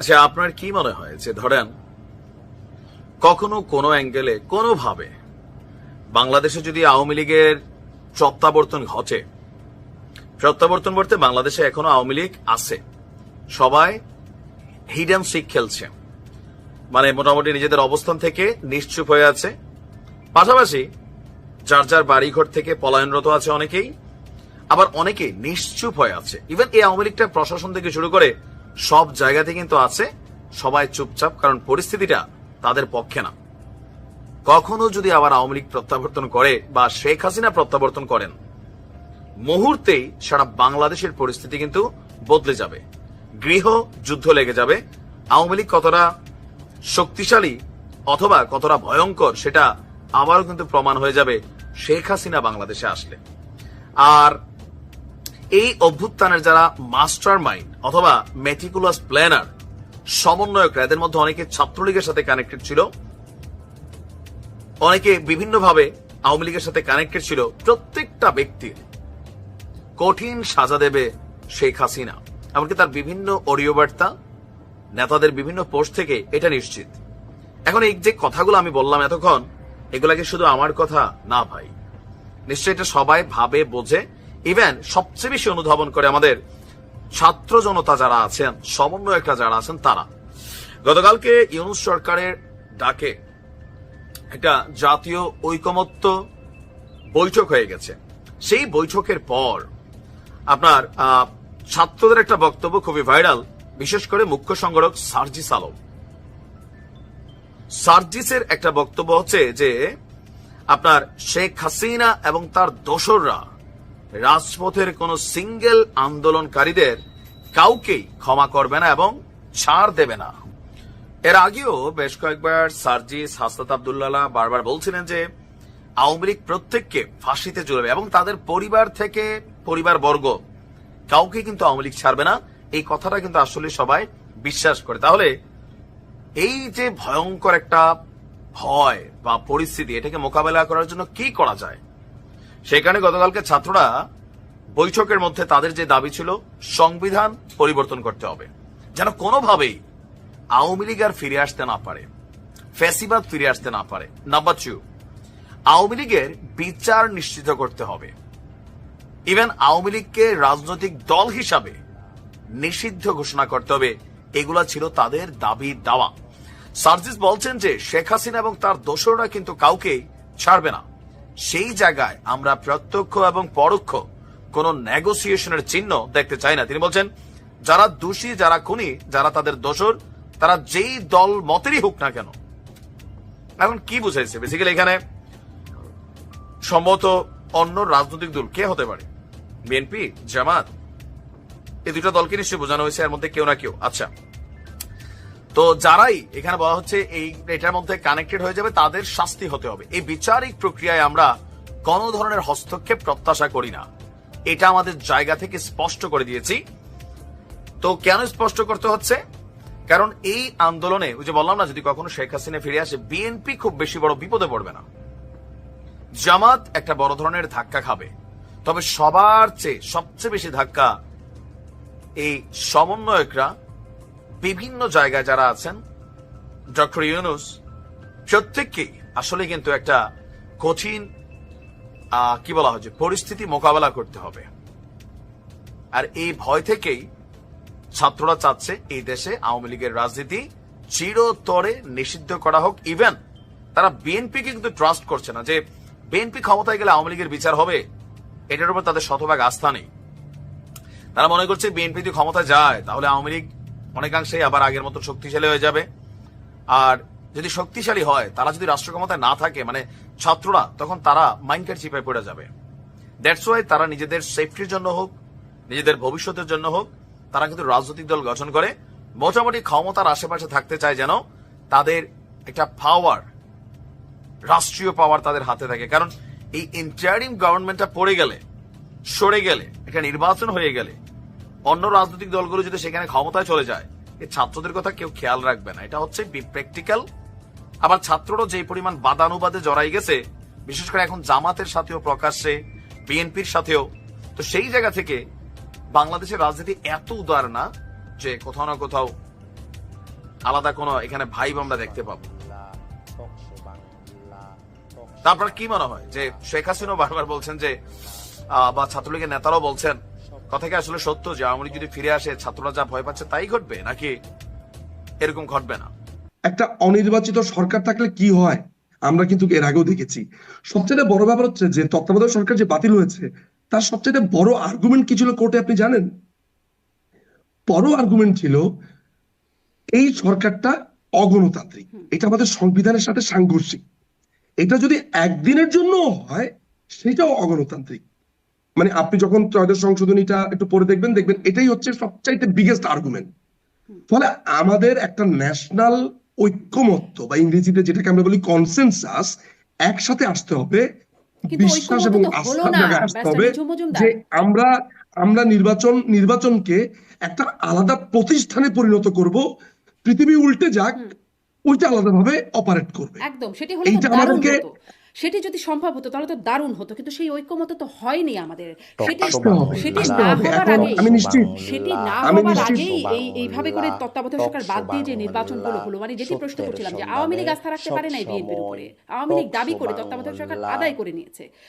আচ্ছা আপনার কি মনে হয় যে ধরেন, কখনো কোনো অ্যাঙ্গেলে, কোনোভাবে বাংলাদেশে যদি আওয়ামী লীগের প্রত্যাবর্তন ঘটে, প্রত্যাবর্তন বলতে বাংলাদেশে এখনও আওয়ামী লীগ আছে, সবাই হিডেন সিক খেলছে মানে মোটামুটি নিজেদের অবস্থান থেকে নিশ্চুপ হয়ে আছে, পাশাপাশি যার যার বাড়িঘর থেকে পলায়নরত আছে অনেকেই, আবার অনেকে নিশ্চুপ হয়ে আছে ইভেন এই আওয়ামী লীগটা প্রশাসন থেকে শুরু করে সব জায়গাতে কিন্তু আছে, সবাই চুপচাপ, কারণ পরিস্থিতিটা তাদের পক্ষে না। কখনো যদি আবার আওয়ামী লীগ প্রত্যাবর্তন করে বা শেখ হাসিনা প্রত্যাবর্তন করেন, মুহূর্তেই সারা বাংলাদেশের পরিস্থিতি কিন্তু বদলে যাবে। গৃহ যুদ্ধ লেগে যাবে। আওয়ামী লীগ কতটা শক্তিশালী অথবা কতটা ভয়ঙ্কর, সেটা আবারও কিন্তু প্রমাণ হয়ে যাবে শেখ হাসিনা বাংলাদেশে আসলে। আর এই অভ্যুত্থানের যারা মাস্টার মাইন্ড অথবা মেটিকুলাস প্ল্যানার সমন্বয়করা, এদের মধ্যে অনেকে ছাত্রলীগের সাথে কানেক্টেড ছিল, অনেকে বিভিন্নভাবে আওয়ামী লীগের সাথে কানেক্টেড ছিল, প্রত্যেকটা ব্যক্তির কঠিন সাজা দেবে শেখ হাসিনা। এমনকি তার বিভিন্ন অডিও বার্তা, নেতাদের বিভিন্ন পোস্ট থেকে এটা নিশ্চিত। এখন এই যে কথাগুলো আমি বললাম এতক্ষণ এগুলাকে শুধু আমার কথা? না ভাই। নিশ্চয়ই এটা সবাই ভাবে, বোঝে। ইভেন সবচেয়ে বেশি অনুধাবন করে আমাদের ছাত্র জনতা যারা আছেন, সমন্বয়করা যারা আছেন, তারা। গতকালকে ইউনুস সরকারের ডাকে একটা জাতীয় ঐকমত্য বৈঠক হয়ে গেছে। সেই বৈঠকের পর আপনার ছাত্রদের একটা বক্তব্য খুবই ভাইরাল, বিশেষ করে মুখ্য সংগঠক সার্জিস আলম। সার্জিসের একটা বক্তব্য হচ্ছে যে, আপনার শেখ হাসিনা এবং তার দোসররা রাজপথের কোন সিঙ্গেল আন্দোলনকারীদের কাউকেই ক্ষমা করবে না এবং ছাড় দেবে না। এর আগেও বেশ কয়েকবার সার্জিস, হাসনাত আবদুল্লাহ বারবার বলছিলেন যে, আওয়ামী লীগ প্রত্যেককে ফাঁসিতে চলবে এবং তাদের পরিবার থেকে পরিবার বর্গ কাউকে কিন্তু আওয়ামী লীগ ছাড়বে না। এই কথাটা কিন্তু আসলে সবাই বিশ্বাস করে। তাহলে এই যে ভয়ঙ্কর একটা ভয় বা পরিস্থিতি, এটাকে মোকাবেলা করার জন্য কি করা যায়? সেখানে গতকালকে ছাত্ররা বৈঠকের মধ্যে তাদের যে দাবি ছিল, সংবিধান পরিবর্তন করতে হবে। যেন কোনোভাবেই আওয়ামী লীগ আর ফিরে আসতে না পারে। ফ্যাসিবাদ ফিরে আসতে না পারে। নাম্বার টু আওয়ামী লীগের বিচার নিশ্চিত করতে হবে। ইভেন আওয়ামী লীগকে রাজনৈতিক দল হিসাবে নিষিদ্ধ ঘোষণা করতে হবে, এগুলা ছিল তাদের দাবি দাওয়া। সার্জিস বলছেন যে শেখ হাসিনা এবং তার দোসররা কিন্তু কাউকে ছাড়বে না। সেই জায়গায় আমরা প্রত্যক্ষ এবং পরোক্ষ কোন নেগোসিয়েশনের চিহ্ন দেখতে চাই না। তিনি বলছেন, যারা দোষী, যারা খুনি, যারা তাদের দোসর তারা যেই দল মতেরই হোক না কেন। এখন কি বুঝাইছে? বেসিক্যালি এখানে সম্ভবত অন্য রাজনৈতিক দল কে হতে পারে? বিএনপি জামাত, এই দুটো দলকে নিশ্চয়ই বোঝানো হয়েছে, এর মধ্যে কেউ না কেউ। আচ্ছা তো যারাই এখানে বলা হচ্ছে এই এটার মধ্যে কানেক্টেড হয়ে যাবে, তাদের শাস্তি হতে হবে। এই বিচারিক প্রক্রিয়ায় আমরা কোন ধরনের হস্তক্ষেপ প্রত্যাশা করি না। এটা আমাদের জায়গা থেকে স্পষ্ট করে দিয়েছি। তো কেন স্পষ্ট করতে হচ্ছে? কারণ এই আন্দোলনে, ওই যে বললাম না, যদি কখনো শেখ হাসিনা ফিরে আসে বিএনপি খুব বেশি বড় বিপদে পড়বে না। জামাত একটা বড় ধরনের ধাক্কা খাবে। তবে সবার চেয়ে সবচেয়ে বেশি ধাক্কা এই সমন্বয়করা বিভিন্ন জায়গায় যারা আছেন, ডক্টর ইউনুস, প্রত্যেককেই আসলে কিন্তু একটা কঠিন কি বলা হচ্ছে পরিস্থিতি মোকাবেলা করতে হবে। আর এই ভয় থেকেই ছাত্ররা চাচ্ছে এই দেশে আওয়ামী লীগের রাজনীতি চিরতরে নিষিদ্ধ করা হোক। ইভেন তারা বিএনপিকে কিন্তু ট্রাস্ট করছে না যে, বিএনপি ক্ষমতায় গেলে আওয়ামী লীগের বিচার হবে, এটার উপর তাদের শতভাগ আস্থা নেই। তারা মনে করছে বিএনপি যদি ক্ষমতা যায়, তাহলে আওয়ামী লীগ অনেকাংশে আবার আগের মতো শক্তিশালী হয়ে যাবে। আর যদি শক্তিশালী হয়, তারা যদি রাষ্ট্র ক্ষমতায় না থাকে মানে ছাত্ররা, তখন তারা মাইন্ডের চিপায় পড়ে যাবে। দ্যাটস ওয়াই তারা নিজেদের সেফটির জন্য হোক, নিজেদের ভবিষ্যতের জন্য হোক, তারা কিন্তু রাজনৈতিক দল গঠন করে, মোটামুটি ক্ষমতার আশেপাশে থাকতে চায় যেন তাদের একটা পাওয়ার রাষ্ট্রীয় পাওয়ার তাদের হাতে থাকে। কারণ এই ইন্টারিম গভর্নমেন্টটা পড়ে গেলে, সরে গেলে, একটা নির্বাচন হয়ে গেলে অন্য রাজনৈতিক দলগুলো যদি সেখানে ক্ষমতায় চলে যায় এই ছাত্রদের কথা কেউ খেয়াল রাখবে না। এটা হচ্ছে প্র্যাকটিক্যাল আবার ছাত্ররা যে পরিমাণ বাদানুবাদে জড়াই গেছে, বিশেষ করে এখন জামাতের সাথেও প্রকাশ্যে, বিএনপির সাথেও, তো সেই জায়গা থেকে বাংলাদেশের রাজনীতি এত উদার না যে কোথাও না কোথাও আলাদা কোনো এখানে ভাইব আমরা দেখতে পাবো। তারপর কি মনে হয়? যে শেখ হাসিনা বারবার বলছেন যে বা ছাত্রলীগের নেতারাও বলছেন কথা কি আসলে সত্য যে আওয়ামী লীগ যদি ফিরে আসে, ছাত্ররা যা ভয় পাচ্ছে তাই ঘটবে? নাকি এরকম ঘটবে না? একটা অনির্বাচিত সরকার থাকলে কি হয়? আমরা কিন্তু এর আগেও দেখেছি। সবচেয়ে বড় ব্যাপার হচ্ছে যে তত্ত্বাবধায়ক সরকার যে বাতিল হয়েছে, তার সবচেয়ে বড় আর্গুমেন্ট কি ছিল কোর্টে, আপনি জানেন? বড় আর্গুমেন্ট ছিল এই সরকারটা অগণতান্ত্রিক। এটা আমাদের সংবিধানের সাথে সাংঘর্ষিক। এটা যদি একদিনের জন্য হয়, সেটাও অগণতান্ত্রিক। মানে আপনি যখন ত্রয়োদশ সংশোধনীটা একটু পড়ে দেখবেন দেখবেন এটাই হচ্ছে সবচাইতে বিগেস্ট আর্গুমেন্ট ফলে আমাদের একটা ন্যাশনাল ঐক্যমত্য বা ইংরেজিতে যেটাকে আমরা বলি কনসেনসাস একসাথে আসতে হবে বিশ্বাস এবং আস্থার জায়গায় আসতে হবে যে আমরা আমরা নির্বাচন নির্বাচনকে একটা আলাদা প্রতিষ্ঠানে পরিণত করব পৃথিবী উল্টে যাক ওইটা আলাদাভাবে অপারেট করবে। একদম সেটি হলে আমাদেরকে- সেটি যদি সম্ভব হতো তাহলে তো দারুণ হতো। কিন্তু সেই ঐক্যমত তো হয়নি আমাদের। সেটি সেটি না হওয়ার নিশ্চিত। সেটি না হওয়ার আগেই এই এইভাবে করে তত্ত্বাবধায়ক সরকার বাদ দিয়ে যে নির্বাচনগুলো হলো মানে যেটি প্রশ্ন করছিলাম যে আওয়ামী লীগ আস্থা রাখতে পারে নাই বিএনপির উপরে। আওয়ামী লীগ দাবি করে তত্ত্বাবধায়ক সরকার আদায় করে নিয়েছে।